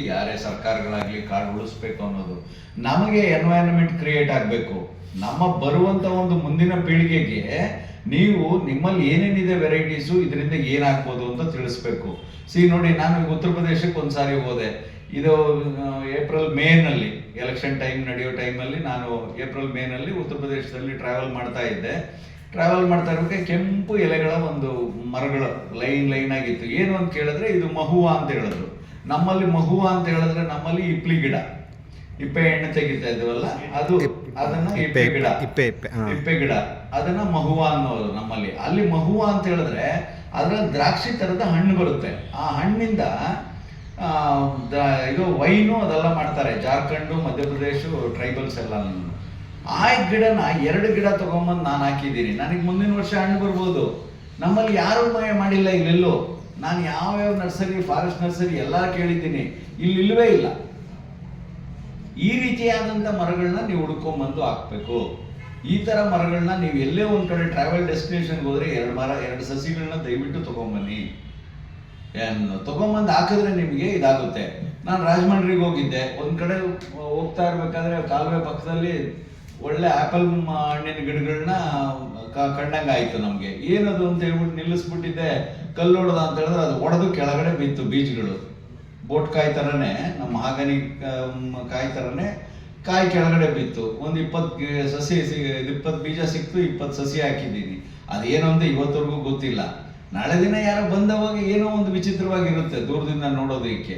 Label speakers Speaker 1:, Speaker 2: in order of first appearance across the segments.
Speaker 1: ಯಾರೇ ಸರ್ಕಾರಗಳಾಗ್ಲಿ ಕಾರ್ಡ್ ಉಳಿಸ್ಬೇಕು ಅನ್ನೋದು. ನಮಗೆ ಎನ್ವೈರನ್ಮೆಂಟ್ ಕ್ರಿಯೇಟ್ ಆಗಬೇಕು. ನಮ್ಮ ಬರುವಂತ ಒಂದು ಮುಂದಿನ ಪೀಳಿಗೆಗೆ ನೀವು ನಿಮ್ಮಲ್ಲಿ ಏನೇನಿದೆ ವೆರೈಟೀಸು ಇದರಿಂದ ಏನಾಗ್ಬೋದು ಅಂತ ತಿಳಿಸ್ಬೇಕು. ಸಿ ನೋಡಿ, ನಾನು ಉತ್ತರ ಪ್ರದೇಶಕ್ಕೆ ಒಂದ್ಸಾರಿ ಹೋದೆ. ಇದು ಏಪ್ರಿಲ್ ಮೇನಲ್ಲಿ ಎಲೆಕ್ಷನ್ ಟೈಮ್ ನಡೆಯೋ ಟೈಮಲ್ಲಿ ನಾನು ಏಪ್ರಿಲ್ ಮೇನಲ್ಲಿ ಉತ್ತರ ಪ್ರದೇಶದಲ್ಲಿ ಟ್ರಾವೆಲ್ ಮಾಡ್ತಾ ಇದ್ದೆ. ಟ್ರಾವೆಲ್ ಮಾಡ್ತಾ ಇರೋಕೆ ಕೆಂಪು ಎಲೆಗಳ ಒಂದು ಮರಗಳು ಲೈನ್ ಲೈನ್ ಆಗಿತ್ತು. ಏನು ಅಂತ ಕೇಳಿದ್ರೆ ಇದು ಮಹುವಾ ಅಂತ ಹೇಳಿದ್ರು. ನಮ್ಮಲ್ಲಿ ಮಹುವಾ ಅಂತ ಹೇಳಿದ್ರೆ ನಮ್ಮಲ್ಲಿ ಇಪ್ಲಿ ಗಿಡ. ಇಪ್ಪೆ ಎಣ್ಣೆ ತೆಗಿತಾ ಇದ್ವಲ್ಲ ಅದು ಅದನ್ನ ಇಪ್ಪೆ ಗಿಡ.
Speaker 2: ಇಪ್ಪೆ, ಇಪ್ಪೆ,
Speaker 1: ಗಿಡ. ಅದನ್ನ ಮಹುವ ಅನ್ನೋದು ನಮ್ಮಲ್ಲಿ. ಅಲ್ಲಿ ಮಹುವ ಅಂತ ಹೇಳಿದ್ರೆ ಅದ್ರಲ್ಲಿ ದ್ರಾಕ್ಷಿ ತರದ ಹಣ್ಣು ಬರುತ್ತೆ. ಆ ಹಣ್ಣಿಂದ ಇದು ವೈನು ಅದೆಲ್ಲ ಮಾಡ್ತಾರೆ. ಜಾರ್ಖಂಡು ಮಧ್ಯಪ್ರದೇಶ ಟ್ರೈಬಲ್ಸ್ ಎಲ್ಲ ಆ ಗಿಡನ ಎರಡು ಗಿಡ ತಗೊಂಬಂದು ನಾನು ಹಾಕಿದ್ದೀನಿ. ನನಗೆ ಮುಂದಿನ ವರ್ಷ ಹಣ್ಣು ಬರ್ಬೋದು. ನಮ್ಮಲ್ಲಿ ಯಾರು ಮಾಡಿಲ್ಲ ಇಲ್ಲೆಲ್ಲೋ. ನಾನು ಯಾವ್ಯಾವ ನರ್ಸರಿ, ಫಾರೆಸ್ಟ್ ನರ್ಸರಿ ಎಲ್ಲ ಕೇಳಿದ್ದೀನಿ. ಇಲ್ಲಿ ಇಲ್ಲವೇ ಇಲ್ಲ. ಈ ರೀತಿಯಾದಂಥ ಮರಗಳನ್ನ ನೀವು ಹುಡ್ಕೊಂಬಂದು ಹಾಕ್ಬೇಕು. ಈ ಥರ ಮರಗಳನ್ನ ನೀವು ಎಲ್ಲೇ ಒಂದು ಕಡೆ ಟ್ರಾವೆಲ್ ಡೆಸ್ಟಿನೇಷನ್ಗೆ ಹೋದರೆ ಎರಡು ಮರ, ಎರಡು ಸಸಿಗಳನ್ನ ದಯವಿಟ್ಟು ತಗೊಂಬನ್ನಿ. ತೊಗೊಂಬಂದು ಹಾಕಿದ್ರೆ ನಿಮಗೆ ಇದಾಗುತ್ತೆ. ನಾನು ರಾಜಮಂಡ್ರಿಗೆ ಹೋಗಿದ್ದೆ. ಒಂದು ಕಡೆ ಹೋಗ್ತಾ ಇರಬೇಕಾದ್ರೆ ಕಾಲುವೆ ಪಕ್ಕದಲ್ಲಿ ಒಳ್ಳೆ ಆಪಲ್ ಹಣ್ಣಿನ ಗಿಡಗಳನ್ನ ಕಂಡಂಗೆ ಆಯಿತು ನಮಗೆ. ಏನದು ಅಂತ ಹೇಳ್ಬಿಟ್ಟು ನಿಲ್ಲಿಸ್ಬಿಟ್ಟಿದ್ದೆ. ಕಲ್ಲು ಹೊಡೆದ ಅಂತ ಹೇಳಿದ್ರೆ ಅದು ಒಡೆದು ಕೆಳಗಡೆ ಬಿತ್ತು ಬೀಜಗಳು. ಬೋಟ್ ಕಾಯಿ ಥರನೇ ನಮ್ಮ ಹಾಗನಿ ಕಾಯಿ ಥರನೇ ಕಾಯಿ ಕೆಳಗಡೆ ಬಿತ್ತು ಒಂದು ಇಪ್ಪತ್ತು ಸಸಿ ಇಪ್ಪತ್ತು ಬೀಜ ಸಿಕ್ತು ಇಪ್ಪತ್ತು ಸಸಿ ಹಾಕಿದ್ದೀನಿ. ಅದೇನು ಅಂತ ಇವತ್ತವರೆಗೂ ಗೊತ್ತಿಲ್ಲ. ನಾಳೆ ದಿನ ಯಾರೋ ಬಂದವಾಗ ಏನೋ ಒಂದು ವಿಚಿತ್ರವಾಗಿರುತ್ತೆ ದೂರದಿಂದ ನೋಡೋದಕ್ಕೆ.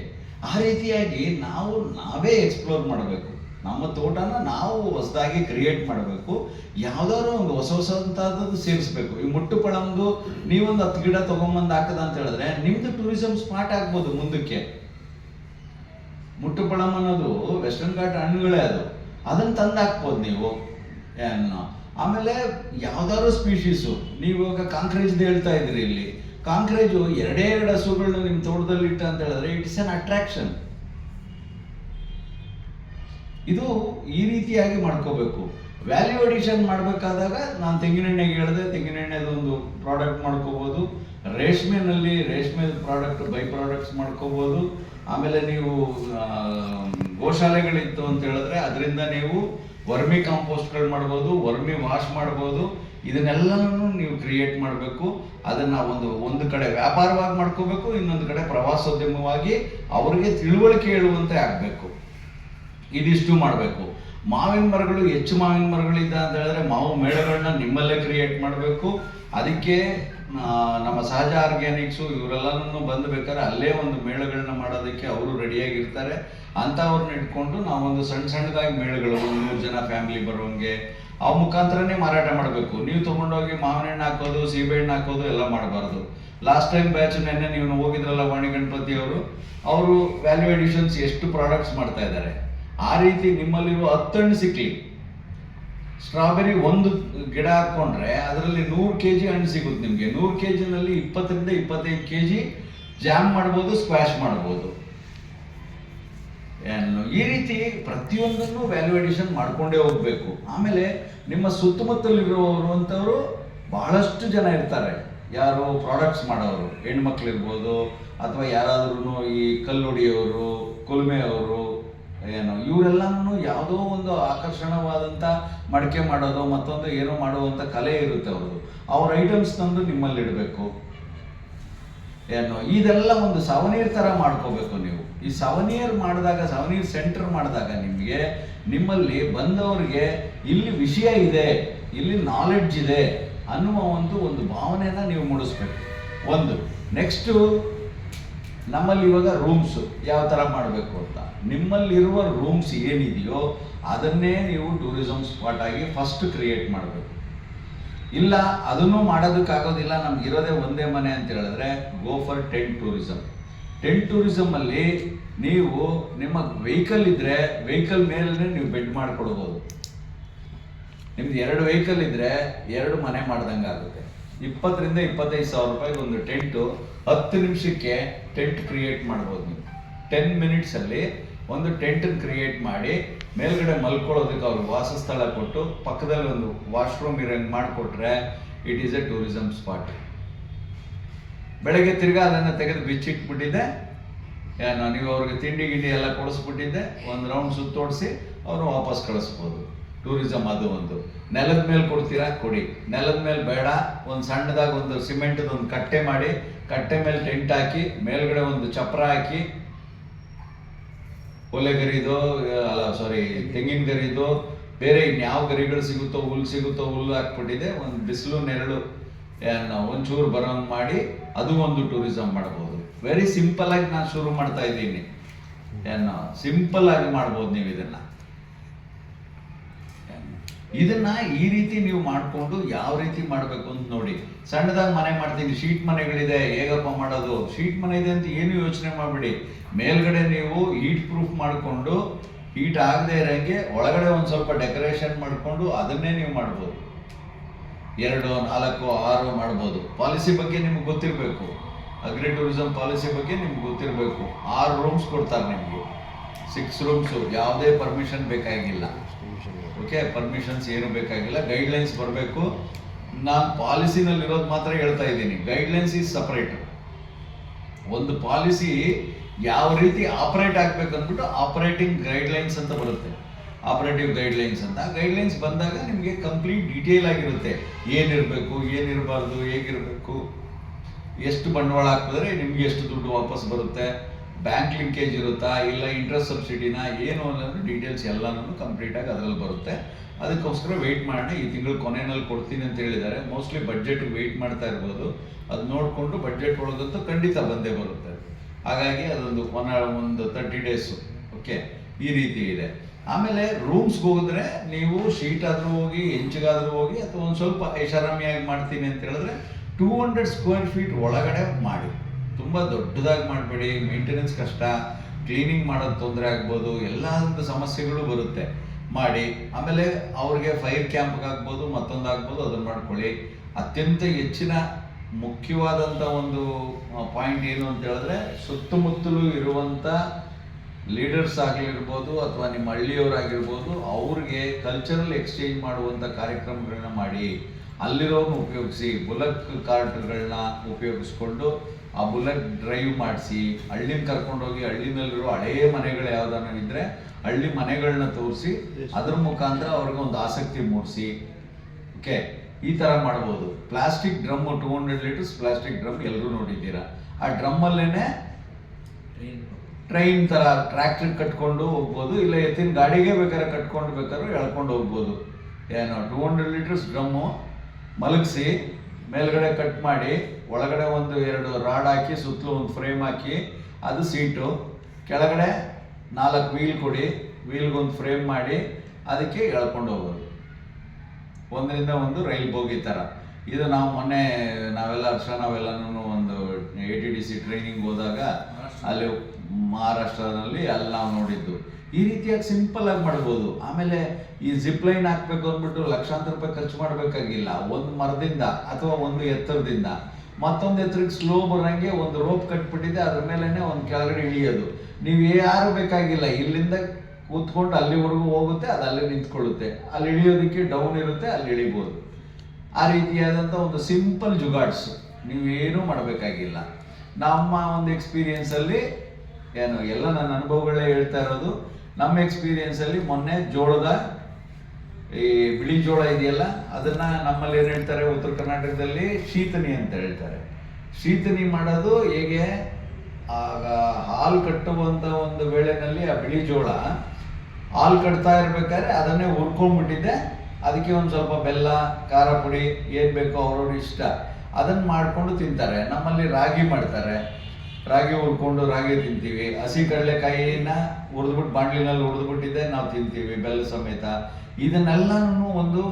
Speaker 1: ಆ ರೀತಿಯಾಗಿ ನಾವು ನಾವೇ ಎಕ್ಸ್ಪ್ಲೋರ್ ಮಾಡಬೇಕು. ನಮ್ಮ ತೋಟನ ನಾವು ಹೊಸದಾಗಿ ಕ್ರಿಯೇಟ್ ಮಾಡಬೇಕು. ಯಾವ್ದಾದ್ರು ಒಂದು ಹೊಸ ಹೊಸದಾದದ್ದು ಸೇರಿಸ್ಬೇಕು. ಈ ಮುಟ್ಟು ಪಳಂದು ನೀವೊಂದು ಹತ್ತು ಗಿಡ ತಗೊಂಬಂದು ಹಾಕದ ಅಂತ ಹೇಳಿದ್ರೆ ನಿಮ್ದು ಟೂರಿಸಂ ಸ್ಪಾಟ್ ಆಗ್ಬೋದು ಮುಂದಕ್ಕೆ. ಮುಟ್ಟುಪಳಂ ಅನ್ನೋದು ವೆಸ್ಟರ್ನ್ ಘಾಟ್ ಹಣ್ಣುಗಳೇ ಅದು. ಅದನ್ನ ತಂದು ಹಾಕ್ಬೋದು ನೀವು. ಏನು? ಆಮೇಲೆ ಯಾವ್ದಾದ್ರು ಸ್ಪೀಶೀಸು ನೀವು ಇವಾಗ ಕಾಂಕ್ರೇಜ್ದು ಹೇಳ್ತಾ ಇದ್ರಿ ಇಲ್ಲಿ. ಕಾಂಕ್ರೇಜು ಎರಡೇ ಎರಡು ಹಸುಗಳನ್ನ ನಿಮ್ಮ ತೋಟದಲ್ಲಿ ಇಟ್ಟ ಅಂತ ಹೇಳಿದ್ರೆ ಇಟ್ಸ್ ಅನ್ ಅಟ್ರಾಕ್ಷನ್ ಇದು ಈ ರೀತಿಯಾಗಿ ಮಾಡ್ಕೋಬೇಕು. ವ್ಯಾಲ್ಯೂ ಅಡಿಷನ್ ಮಾಡಬೇಕಾದಾಗ ನಾನು ತೆಂಗಿನೆಣ್ಣೆಗೆ ಹೇಳಿದೆ, ತೆಂಗಿನೆಣ್ಣೆದು ಒಂದು ಪ್ರಾಡಕ್ಟ್ ಮಾಡ್ಕೋಬೋದು. ರೇಷ್ಮೆನಲ್ಲಿ ರೇಷ್ಮೆ ಪ್ರಾಡಕ್ಟ್ ಬೈ ಪ್ರಾಡಕ್ಟ್ಸ್ ಮಾಡ್ಕೋಬೋದು. ಆಮೇಲೆ ನೀವು ಗೋಶಾಲೆಗಳಿತ್ತು ಅಂತ ಹೇಳಿದ್ರೆ ಅದರಿಂದ ನೀವು ವರ್ಮಿ ಕಾಂಪೋಸ್ಟ್ಗಳು ಮಾಡ್ಬೋದು, ವರ್ಮಿ ವಾಶ್ ಮಾಡ್ಬೋದು. ಇದನ್ನೆಲ್ಲನೂ ನೀವು ಕ್ರಿಯೇಟ್ ಮಾಡಬೇಕು. ಅದನ್ನು ಒಂದು ಒಂದು ಕಡೆ ವ್ಯಾಪಾರವಾಗಿ ಮಾಡ್ಕೋಬೇಕು, ಇನ್ನೊಂದು ಕಡೆ ಪ್ರವಾಸೋದ್ಯಮವಾಗಿ ಅವರಿಗೆ ತಿಳುವಳಿಕೆ ಹೇಳುವಂತೆ ಆಗಬೇಕು. ಇದಿಷ್ಟು ಮಾಡಬೇಕು. ಮಾವಿನ ಮರಗಳು ಹೆಚ್ಚು ಮಾವಿನ ಮರಗಳಿದ್ದ ಅಂತ ಹೇಳಿದ್ರೆ ಮಾವು ಮೇಳಗಳನ್ನ ನಿಮ್ಮಲ್ಲೇ ಕ್ರಿಯೇಟ್ ಮಾಡಬೇಕು. ಅದಕ್ಕೆ ನಮ್ಮ ಸಹಜ ಆರ್ಗ್ಯಾನಿಕ್ಸು ಇವರೆಲ್ಲನೂ ಬಂದು ಬೇಕಾದ್ರೆ ಅಲ್ಲೇ ಒಂದು ಮೇಳಗಳನ್ನ ಮಾಡೋದಕ್ಕೆ ಅವರು ರೆಡಿಯಾಗಿರ್ತಾರೆ. ಅಂಥವ್ರನ್ನ ಇಟ್ಕೊಂಡು ನಾವೊಂದು ಸಣ್ಣ ಸಣ್ಣದಾಗಿ ಮೇಳಗಳು ಮೂರು ಜನ ಫ್ಯಾಮಿಲಿ ಬರೋಂಗೆ ಆ ಮುಖಾಂತರನೇ ಮಾರಾಟ ಮಾಡಬೇಕು. ನೀವು ತೊಗೊಂಡೋಗಿ ಮಾವಿನ ಹಣ್ಣು ಹಾಕೋದು, ಸೀಬೆಹಣ್ಣು ಹಾಕೋದು ಎಲ್ಲ ಮಾಡಬಾರ್ದು. ಲಾಸ್ಟ್ ಟೈಮ್ ಬ್ಯಾಚ್ ನೆನ್ನೆ ನೀವು ಹೋಗಿದ್ರಲ್ಲ ವಾಣಿ ಗಣಪತಿ ಅವರು ಅವರು ವ್ಯಾಲ್ಯೂ ಎಡಿಷನ್ಸ್ ಎಷ್ಟು ಪ್ರಾಡಕ್ಟ್ಸ್ ಮಾಡ್ತಾ ಇದ್ದಾರೆ. ಆ ರೀತಿ ನಿಮ್ಮಲ್ಲಿರುವ ಹತ್ತು ಹಣ್ಣು ಸಿಕ್ಕಲಿ ಸ್ಟ್ರಾಬೆರಿ ಒಂದು ಗಿಡ ಹಾಕೊಂಡ್ರೆ ಅದರಲ್ಲಿ ನೂರು ಕೆ ಜಿ ಹಣ್ಣು ಸಿಗುತ್ತೆ ನಿಮಗೆ. ನೂರು ಕೆ ಜಿನಲ್ಲಿ ಇಪ್ಪತ್ತರಿಂದ ಇಪ್ಪತ್ತೈದು ಕೆ ಜಿ ಜಾಮ್ ಮಾಡ್ಬೋದು ಸ್ಕ್ವಾಶ್ ಮಾಡ್ಬೋದು. ಈ ರೀತಿ ಪ್ರತಿಯೊಂದನ್ನು ವ್ಯಾಲ್ಯೂ ಎಡಿಷನ್ ಮಾಡ್ಕೊಂಡೇ ಹೋಗ್ಬೇಕು. ಆಮೇಲೆ ನಿಮ್ಮ ಸುತ್ತಮುತ್ತಲಿರುವವರು ಅಂತವರು ಬಹಳಷ್ಟು ಜನ ಇರ್ತಾರೆ. ಯಾರು ಪ್ರಾಡಕ್ಟ್ಸ್ ಮಾಡೋರು ಹೆಣ್ಮಕ್ಳು ಇರ್ಬೋದು ಅಥವಾ ಯಾರಾದ್ರೂ ಈ ಕಲ್ಲುಡಿಯವರು, ಕುಲುಮೆಯವರು ಏನು, ಇವರೆಲ್ಲನೂ ಯಾವುದೋ ಒಂದು ಆಕರ್ಷಣವಾದಂಥ ಮಡಿಕೆ ಮಾಡೋದು, ಮತ್ತೊಂದು ಏನೋ ಮಾಡುವಂಥ ಕಲೆ ಇರುತ್ತೆ ಅವರು ಅವ್ರ ಐಟಮ್ಸ್ ತಂದು ನಿಮ್ಮಲ್ಲಿ ಇಡಬೇಕು. ಏನು, ಇದೆಲ್ಲ ಒಂದು ಸವನೀರ್ ಥರ ಮಾಡ್ಕೋಬೇಕು ನೀವು. ಈ ಸವನೀರ್ ಮಾಡಿದಾಗ ಸವನೀರ್ ಸೆಂಟರ್ ಮಾಡಿದಾಗ ನಿಮಗೆ, ನಿಮ್ಮಲ್ಲಿ ಬಂದವರಿಗೆ ಇಲ್ಲಿ ವಿಷಯ ಇದೆ, ಇಲ್ಲಿ ನಾಲೆಡ್ಜ್ ಇದೆ ಅನ್ನುವ ಒಂದು ಒಂದು ಭಾವನೆನ ನೀವು ಮೂಡಿಸ್ಬೇಕು. ಒಂದು ನೆಕ್ಸ್ಟು ನಮ್ಮಲ್ಲಿ ಇವಾಗ ರೂಮ್ಸ್ ಯಾವ ಥರ ಮಾಡಬೇಕು ಅಂತ. ನಿಮ್ಮಲ್ಲಿರುವ ರೂಮ್ಸ್ ಏನಿದೆಯೋ ಅದನ್ನೇ ನೀವು ಟೂರಿಸಂ ಸ್ಪಾಟ್ ಆಗಿ ಫಸ್ಟ್ ಕ್ರಿಯೇಟ್ ಮಾಡಬೇಕು. ಇಲ್ಲ, ಅದನ್ನು ಮಾಡೋದಕ್ಕಾಗೋದಿಲ್ಲ, ನಮ್ಗೆ ಇರೋದೇ ಒಂದೇ ಮನೆ ಅಂತ ಹೇಳಿದ್ರೆ go for tent tourism tent tourism ಅಲ್ಲಿ ನೀವು ನಿಮ್ಮ ವೆಹಿಕಲ್ ಇದ್ರೆ ವೆಹಿಕಲ್ ಮೇಲೇ ನೀವು ಬೆಡ್ ಮಾಡಿಕೊಡ್ಬೋದು. ನಿಮ್ದು ಎರಡು ವೆಹಿಕಲ್ ಇದ್ರೆ ಎರಡು ಮನೆ ಮಾಡ್ದಂಗೆ ಆಗುತ್ತೆ ಇಪ್ಪತ್ತರಿಂದ ಇಪ್ಪತ್ತೈದು ಸಾವಿರ ರೂಪಾಯಿಗೆ ಒಂದು ಟೆಂಟು, ಹತ್ತು ನಿಮಿಷಕ್ಕೆ ಟೆಂಟ್ ಕ್ರಿಯೇಟ್ ಮಾಡ್ಬೋದು ನೀವು. ಟೆನ್ ಮಿನಿಟ್ಸಲ್ಲಿ ಒಂದು ಟೆಂಟ್ ಕ್ರಿಯೇಟ್ ಮಾಡಿ ಮೇಲ್ಗಡೆ ಮಲ್ಕೊಳ್ಳೋದಕ್ಕೆ ಅವ್ರಿಗೆ ವಾಸಸ್ಥಳ ಕೊಟ್ಟು ಪಕ್ಕದಲ್ಲಿ ಒಂದು ವಾಶ್ರೂಮ್ ಇರೋಂಗೆ ಮಾಡಿಕೊಟ್ರೆ it is a tourism spot ಬೆಳಗ್ಗೆ ತಿರ್ಗಾ ಅದನ್ನು ತೆಗೆದು ಬಿಚ್ಚಿಟ್ಬಿಟ್ಟಿದ್ದೆ. ನಾನು ಅವ್ರಿಗೆ ತಿಂಡಿ ಗಿಂಡಿ ಎಲ್ಲ ಕೊಡಿಸ್ಬಿಟ್ಟಿದ್ದೆ. ಒಂದು ರೌಂಡ್ ಸುತ್ತೋಡಿಸಿ ಅವರು ವಾಪಸ್ ಕಳಿಸ್ಬೋದು. ಟೂರಿಸಮ್ ಅದು ಒಂದು. ನೆಲದ ಮೇಲೆ ಕೊಡ್ತೀರಾ? ಕೊಡಿ. ನೆಲದ ಮೇಲೆ ಬೇಡ. ಒಂದು ಸಣ್ಣದಾಗ ಒಂದು ಸಿಮೆಂಟ್ದು ಒಂದು ಕಟ್ಟೆ ಮಾಡಿ, ಕಟ್ಟೆ ಮೇಲೆ ಟೆಂಟ್ ಹಾಕಿ, ಮೇಲ್ಗಡೆ ಒಂದು ಚಪ್ರ ಹಾಕಿ ಒಲೆ ಗರಿದು ಅಲ್ಲ ಸಾರಿ ತೆಂಗಿನ ಗರಿದು, ಬೇರೆ ಇನ್ಯಾವ ಗರಿಗಳು ಸಿಗುತ್ತೋ, ಹುಲ್ಲು ಸಿಗುತ್ತೋ, ಹುಲ್ಲು ಹಾಕ್ಬಿಟ್ಟಿದೆ, ಒಂದು ಬಿಸಿಲು, ನೆರಳು ಒಂಚೂರು ಬರೋಂಗೆ ಮಾಡಿ, ಅದು ಒಂದು ಟೂರಿಸಮ್ ಮಾಡ್ಬೋದು. ವೆರಿ ಸಿಂಪಲ್ ಆಗಿ ನಾನು ಶುರು ಮಾಡ್ತಾ ಇದ್ದೀನಿ. ಏನು ಸಿಂಪಲ್ ಆಗಿ ಮಾಡ್ಬೋದು ನೀವು ಇದನ್ನ. ಇದನ್ನ ಈ ರೀತಿ ನೀವು ಮಾಡಿಕೊಂಡು ಯಾವ ರೀತಿ ಮಾಡಬೇಕು ಅಂತ ನೋಡಿ. ಸಣ್ಣದಾಗಿ ಮನೆ ಮಾಡ್ತೀನಿ, ಶೀಟ್ ಮನೆಗಳಿದೆ, ಹೇಗಪ್ಪ ಮಾಡೋದು? ಶೀಟ್ ಮನೆ ಇದೆ ಅಂತ ಏನು ಯೋಚನೆ ಮಾಡಬೇಡಿ. ಮೇಲ್ಗಡೆ ನೀವು ಹೀಟ್ ಪ್ರೂಫ್ ಮಾಡಿಕೊಂಡು, ಹೀಟ್ ಆಗದೆ ಇರೋಂಗೆ ಒಳಗಡೆ ಒಂದು ಸ್ವಲ್ಪ ಡೆಕೋರೇಷನ್ ಮಾಡಿಕೊಂಡು ಅದನ್ನೇ ನೀವು ಮಾಡ್ಬೋದು. ಎರಡು, ನಾಲ್ಕು, ಆರು ಮಾಡ್ಬೋದು. ಪಾಲಿಸಿ ಬಗ್ಗೆ ನಿಮ್ಗೆ ಗೊತ್ತಿರಬೇಕು. ಅಗ್ರಿ ಟೂರಿಸಂ ಪಾಲಿಸಿ ಬಗ್ಗೆ ನಿಮ್ಗೆ ಗೊತ್ತಿರಬೇಕು. ಆರು ರೂಮ್ಸ್ ಕೊಡ್ತಾರೆ ನಿಮಗೆ. ಸಿಕ್ಸ್ ರೂಮ್ಸು ಯಾವುದೇ ಪರ್ಮಿಷನ್ ಬೇಕಾಗಿಲ್ಲ. ಓಕೆ ಪರ್ಮಿಷನ್ಸ್ ಏನು ಬೇಕಾಗಿಲ್ಲ. ಗೈಡ್ಲೈನ್ಸ್ ಬರಬೇಕು. ನಾನು ಪಾಲಿಸಿನಲ್ಲಿ ಇರೋದು ಮಾತ್ರ ಹೇಳ್ತಾ ಇದ್ದೀನಿ. ಗೈಡ್ಲೈನ್ಸ್ ಈಸ್ ಸಪ್ರೇಟ್ ಒಂದು ಪಾಲಿಸಿ ಯಾವ ರೀತಿ ಆಪರೇಟ್ ಆಗ್ಬೇಕು ಅಂದ್ಬಿಟ್ಟು ಆಪರೇಟಿಂಗ್ ಗೈಡ್ಲೈನ್ಸ್ ಅಂತ ಬರುತ್ತೆ. ಆಪರೇಟಿವ್ ಗೈಡ್ಲೈನ್ಸ್ ಅಂತ. ಗೈಡ್ಲೈನ್ಸ್ ಬಂದಾಗ ನಿಮಗೆ ಕಂಪ್ಲೀಟ್ ಡೀಟೇಲ್ ಆಗಿರುತ್ತೆ. ಏನಿರಬೇಕು, ಏನಿರಬಾರ್ದು, ಹೇಗಿರಬೇಕು, ಎಷ್ಟು ಬಂಡವಾಳ ಹಾಕಿದ್ರೆ ನಿಮಗೆ ಎಷ್ಟು ದುಡ್ಡು ವಾಪಸ್ ಬರುತ್ತೆ. ಬ್ಯಾಂಕ್ ಲಿಂಕೇಜ್ ಇರುತ್ತಾ ಇಲ್ಲ ಇಂಟ್ರೆಸ್ಟ್ ಸಬ್ಸಿಡಿನ ಏನು ಅನ್ನೋದು ಡೀಟೇಲ್ಸ್ ಎಲ್ಲನೂ ಕಂಪ್ಲೀಟಾಗಿ ಅದರಲ್ಲಿ ಬರುತ್ತೆ. ಅದಕ್ಕೋಸ್ಕರ ವೆಯ್ಟ್ ಮಾಡೋಣ. ಈ ತಿಂಗಳು ಕೊನೆಯಲ್ಲಿ ಕೊಡ್ತೀನಿ ಅಂತ ಹೇಳಿದ್ದಾರೆ. ಮೋಸ್ಟ್ಲಿ ಬಜೆಟ್ ವೆಯ್ಟ್ ಮಾಡ್ತಾ ಇರ್ಬೋದು. ಅದು ನೋಡಿಕೊಂಡು ಬಜೆಟ್ ಒಳಗಂತೂ ಖಂಡಿತ ಬಂದೇ ಬರುತ್ತೆ. ಹಾಗಾಗಿ ಅದೊಂದು ಒನ್ ಒಂದು ತರ್ಟಿ ಡೇಸು ಓಕೆ ಈ ರೀತಿ ಇದೆ. ಆಮೇಲೆ ರೂಮ್ಸ್ಗೆ ಹೋಗಿದ್ರೆ ನೀವು ಶೀಟ್ ಆದರೂ ಹೋಗಿ, ಹೆಂಚಿಗಾದರೂ ಹೋಗಿ, ಅಥವಾ ಒಂದು ಸ್ವಲ್ಪ ಐಷಾರಾಮಿಯಾಗಿ ಮಾಡ್ತೀನಿ ಅಂತ ಹೇಳಿದ್ರೆ ಟೂ ಹಂಡ್ರೆಡ್ ಸ್ಕ್ವೇರ್ ಫೀಟ್ ಒಳಗಡೆ ಮಾಡಿ. ತುಂಬ ದೊಡ್ಡದಾಗಿ ಮಾಡಬೇಡಿ ಮೇಂಟೆನೆನ್ಸ್ ಕಷ್ಟ ಕ್ಲೀನಿಂಗ್ ಮಾಡೋದು ತೊಂದರೆ ಆಗ್ಬೋದು ಎಲ್ಲ ಸಮಸ್ಯೆಗಳು ಬರುತ್ತೆ. ಮಾಡಿ, ಆಮೇಲೆ ಅವ್ರಿಗೆ ಫೈರ್ ಕ್ಯಾಂಪ್ಗೆ ಆಗ್ಬೋದು ಮತ್ತೊಂದು ಆಗ್ಬೋದು ಅದನ್ನು ಮಾಡ್ಕೊಳ್ಳಿ. ಅತ್ಯಂತ ಹೆಚ್ಚಿನ ಮುಖ್ಯವಾದಂಥ ಒಂದು ಪಾಯಿಂಟ್ ಏನು ಅಂತ ಹೇಳಿದ್ರೆ, ಸುತ್ತಮುತ್ತಲು ಇರುವಂಥ ಲೀಡರ್ಸ್ ಆಗಿರ್ಬೋದು ಅಥವಾ ನಿಮ್ಮ ಹಳ್ಳಿಯವರಾಗಿರ್ಬೋದು, ಅವ್ರಿಗೆ ಕಲ್ಚರಲ್ ಎಕ್ಸ್ಚೇಂಜ್ ಮಾಡುವಂಥ ಕಾರ್ಯಕ್ರಮಗಳನ್ನ ಮಾಡಿ. ಅಲ್ಲಿರೋನು ಉಪಯೋಗಿಸಿ ಬುಲಕ್ ಕಾರ್ಡ್ಗಳನ್ನ ಉಪಯೋಗಿಸ್ಕೊಂಡು ಆ ಬುಲೆಟ್ ಡ್ರೈವ್ ಮಾಡಿಸಿ ಹಳ್ಳಿನ ಕರ್ಕೊಂಡೋಗಿ ಹಳ್ಳಿನಲ್ಲಿರೋ ಹಳೆಯ ಮನೆಗಳು ಯಾವ್ದಾನ ಇದ್ರೆ ಹಳ್ಳಿ ಮನೆಗಳನ್ನ ತೋರಿಸಿ ಅದ್ರ ಮುಖಾಂತರ ಅವ್ರಿಗೆ ಒಂದು ಆಸಕ್ತಿ ಮೂಡಿಸಿ. ಓಕೆ? ಈ ಥರ ಮಾಡ್ಬೋದು. Plastic drum two hundred litres plastic drum ಎಲ್ಲರೂ ನೋಡಿದ್ದೀರಾ? ಆ ಡ್ರಮ್ಮಲ್ಲೇ ಟ್ರೈನ್ ಥರ ಟ್ರ್ಯಾಕ್ಟರ್ ಕಟ್ಕೊಂಡು ಹೋಗ್ಬೋದು ಇಲ್ಲ ಎತ್ತಿನ ಗಾಡಿಗೆ ಬೇಕಾದ್ರೆ ಕಟ್ಕೊಂಡು ಬೇಕಾದ್ರೂ ಎಳ್ಕೊಂಡು ಹೋಗ್ಬೋದು. ಏನೋ ಟೂ ಹಂಡ್ರೆಡ್ ಲೀಟರ್ಸ್ ಡ್ರಮ್ಮು ಮಲಗಿಸಿ ಮೇಲ್ಗಡೆ ಕಟ್ ಮಾಡಿ, ಒಳಗಡೆ ಒಂದು ಎರಡು ರಾಡ್ ಹಾಕಿ, ಸುತ್ತಲೂ ಒಂದು ಫ್ರೇಮ್ ಹಾಕಿ, ಅದು ಸೀಟು ಕೆಳಗಡೆ ನಾಲ್ಕು ವೀಲ್ ಕೊಡಿ ವೀಲ್ಗೊಂದು ಫ್ರೇಮ್ ಮಾಡಿ, ಅದಕ್ಕೆ ಎಳ್ಕೊಂಡು ಹೋಗೋದು. ಒಂದರಿಂದ ಒಂದು ರೈಲ್ ಬೋಗಿ ಥರ ಇದು ನಾವು ಮೊನ್ನೆ ನಾವೆಲ್ಲ ಹರ್ಷ ನಾವೆಲ್ಲನೂ ಒಂದು A T D C training ಹೋದಾಗ ಅಲ್ಲಿ ಮಹಾರಾಷ್ಟ್ರದಲ್ಲಿ ಅಲ್ಲಿ ನಾವು ನೋಡಿದ್ದು. ಈ ರೀತಿಯಾಗಿ ಸಿಂಪಲ್ ಆಗಿ ಮಾಡ್ಬೋದು. ಆಮೇಲೆ ಈ ಜಿಪ್ ಲೈನ್ ಹಾಕ್ಬೇಕು ಅಂದ್ಬಿಟ್ಟು ಲಕ್ಷಾಂತರ ರೂಪಾಯಿ ಖರ್ಚು ಮಾಡಬೇಕಾಗಿಲ್ಲ. ಒಂದು ಮರದಿಂದ ಅಥವಾ ಒಂದು ಎತ್ತರದಿಂದ. ಮತ್ತೊಂದು ಎತ್ತರಕ್ಕೆ ಸ್ಲೋ ಬರೋಂಗೆ ಒಂದು ರೋಪ್ ಕಟ್ಬಿಟ್ಟಿದೆ. ಅದ್ರ ಮೇಲೇ ಒಂದು ಕೆಳಗಡೆ ಇಳಿಯೋದು. ನೀವು ಯಾರು ಬೇಕಾಗಿಲ್ಲ. ಇಲ್ಲಿಂದ ಕೂತ್ಕೊಂಡು ಅಲ್ಲಿವರೆಗೂ ಹೋಗುತ್ತೆ. ಅದು ಅಲ್ಲೇ ನಿಂತ್ಕೊಳ್ಳುತ್ತೆ. ಅಲ್ಲಿ ಇಳಿಯೋದಕ್ಕೆ ಡೌನ್ ಇರುತ್ತೆ. ಅಲ್ಲಿ ಇಳಿಬೋದು. ಆ ರೀತಿಯಾದಂಥ ಒಂದು ಸಿಂಪಲ್ ಜುಗಾಡ್ಸ್. ನೀವೇನೂ ಮಾಡಬೇಕಾಗಿಲ್ಲ. ನಮ್ಮ ಒಂದು ಎಕ್ಸ್ಪೀರಿಯನ್ಸಲ್ಲಿ ಏನು, ಎಲ್ಲ ನನ್ನ ಅನುಭವಗಳೇ ಹೇಳ್ತಾ ಇರೋದು, ನಮ್ಮ ಎಕ್ಸ್ಪೀರಿಯನ್ಸಲ್ಲಿ ಮೊನ್ನೆ ಜೋಳದ ಈ ಬಿಳಿ ಜೋಳ ಇದೆಯಲ್ಲ, ಅದನ್ನ ನಮ್ಮಲ್ಲಿ ಏನು ಹೇಳ್ತಾರೆ, ಉತ್ತರ ಕರ್ನಾಟಕದಲ್ಲಿ ಶೀತನಿ ಅಂತ ಹೇಳ್ತಾರೆ. ಶೀತನಿ ಮಾಡೋದು ಹೇಗೆ? ಆಗ ಹಾಲು ಕಟ್ಟುವಂಥ ಒಂದು ವೇಳೆನಲ್ಲಿ ಆ ಬಿಳಿ ಜೋಳ ಹಾಲು ಕಟ್ತಾ ಇರ್ಬೇಕಾದ್ರೆ ಅದನ್ನೇ ಹುರ್ಕೊಂಡ್ಬಿಟ್ಟಿದ್ದೆ. ಅದಕ್ಕೆ ಒಂದು ಸ್ವಲ್ಪ ಬೆಲ್ಲ, ಖಾರ ಪುಡಿ, ಏನು ಬೇಕೋ ಅವ್ರವ್ರ ಇಷ್ಟ. ಅದನ್ನು ಮಾಡಿಕೊಂಡು ತಿಂತಾರೆ. ನಮ್ಮಲ್ಲಿ ರಾಗಿ ಮಾಡ್ತಾರೆ. ರಾಗಿ ಹುರ್ಕೊಂಡು ರಾಗಿ ತಿಂತೀವಿ. ಹಸಿ ಕಡಲೆಕಾಯಿನ ಹುರಿದ್ಬಿಟ್ಟು ಬಾಂಡ್ಲಿನಲ್ಲಿ ಹುರಿದ್ಬಿಟ್ಟಿದ್ದೆ, ನಾವು ತಿಂತೀವಿ ಬೆಲ್ಲ ಸಮೇತ. ಇದನ್ನೆಲ್ಲನೂ ಒಂದು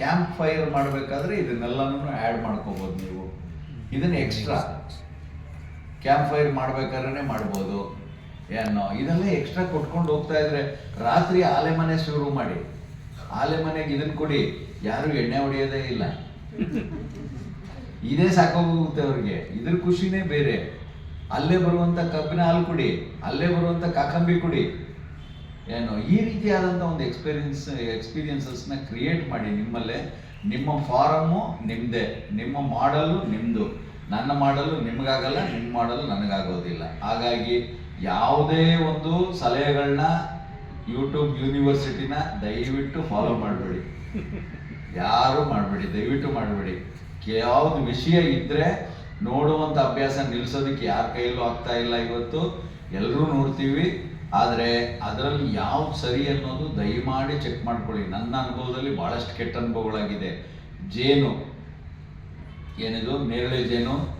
Speaker 1: ಕ್ಯಾಂಪ್ ಫೈರ್ ಮಾಡಬೇಕಾದ್ರೆ ಇದನ್ನೆಲ್ಲನೂ ಆ್ಯಡ್ ಮಾಡ್ಕೋಬೋದು ನೀವು. ಇದನ್ನ ಎಕ್ಸ್ಟ್ರಾ ಕ್ಯಾಂಪ್ ಫೈರ್ ಮಾಡ್ಬೇಕಾದ್ರೆ ಮಾಡ್ಬೋದು. ಏನೋ, ಇದೆಲ್ಲ ಎಕ್ಸ್ಟ್ರಾ ಕೊಟ್ಕೊಂಡು ಹೋಗ್ತಾ ಇದ್ರೆ ರಾತ್ರಿ ಆಲೆ ಮನೆ ಶುರು ಮಾಡಿ. ಆಲೆ ಮನೆಗೆ ಇದನ್ನ ಕೊಡಿ. ಯಾರು ಎಣ್ಣೆ ಹೊಡೆಯೋದೇ ಇಲ್ಲ. ಇದೇ ಸಾಕೋಗುತ್ತೆ ಅವ್ರಿಗೆ. ಇದ್ರ ಖುಷಿನೇ ಬೇರೆ. ಅಲ್ಲೇ ಬರುವಂತ ಕಬ್ಬಿನ ಹಾಲು ಕುಡಿ, ಅಲ್ಲೇ ಬರುವಂತ ಕಾಕಂಬಿ ಕುಡಿ. ಏನು, ಈ ರೀತಿಯಾದಂಥ ಒಂದು ಎಕ್ಸ್ಪೀರಿಯನ್ಸ್ ಎಕ್ಸ್ಪೀರಿಯನ್ಸಸ್ನ ಕ್ರಿಯೇಟ್ ಮಾಡಿ ನಿಮ್ಮಲ್ಲೇ. ನಿಮ್ಮ ಫಾರಮ್ಮು ನಿಮ್ಮದೇ ನಿಮ್ಮ ಮಾಡಲು ನಿಮ್ಮದು ನನ್ನ ಮಾಡಲು ನಿಮಗಾಗಲ್ಲ ನಿಮ್ಮ ಮಾಡಲು ನನಗಾಗೋದಿಲ್ಲ. ಹಾಗಾಗಿ ಯಾವುದೇ ಒಂದು ಸಲಹೆಗಳನ್ನ ಯೂಟ್ಯೂಬ್ ಯೂನಿವರ್ಸಿಟಿನ ದಯವಿಟ್ಟು ಫಾಲೋ ಮಾಡಬೇಡಿ. ಯಾರು ಮಾಡಬೇಡಿ, ದಯವಿಟ್ಟು ಮಾಡಬೇಡಿ. ಯಾವ್ದು ವಿಷಯ ಇದ್ರೆ ನೋಡುವಂಥ ಅಭ್ಯಾಸ ನಿಲ್ಲಿಸೋದಕ್ಕೆ ಯಾರ ಕೈಯಲ್ಲೂ ಆಗ್ತಾ ಇಲ್ಲ ಇವತ್ತು. ಎಲ್ಲರೂ ನೋಡ್ತೀವಿ. ಆದರೆ ಅದರಲ್ಲಿ ಯಾವ್ದು ಸರಿ ಅನ್ನೋದು ದಯಮಾಡಿ ಚೆಕ್ ಮಾಡ್ಕೊಳ್ಳಿ. ನನ್ನ ಅನುಭವದಲ್ಲಿ ಭಾಳಷ್ಟು ಕೆಟ್ಟ ಅನುಭವಗಳಾಗಿದೆ. ಜೇನು. ಏನಿದು? ನೇರಳೆ ಜೇನು.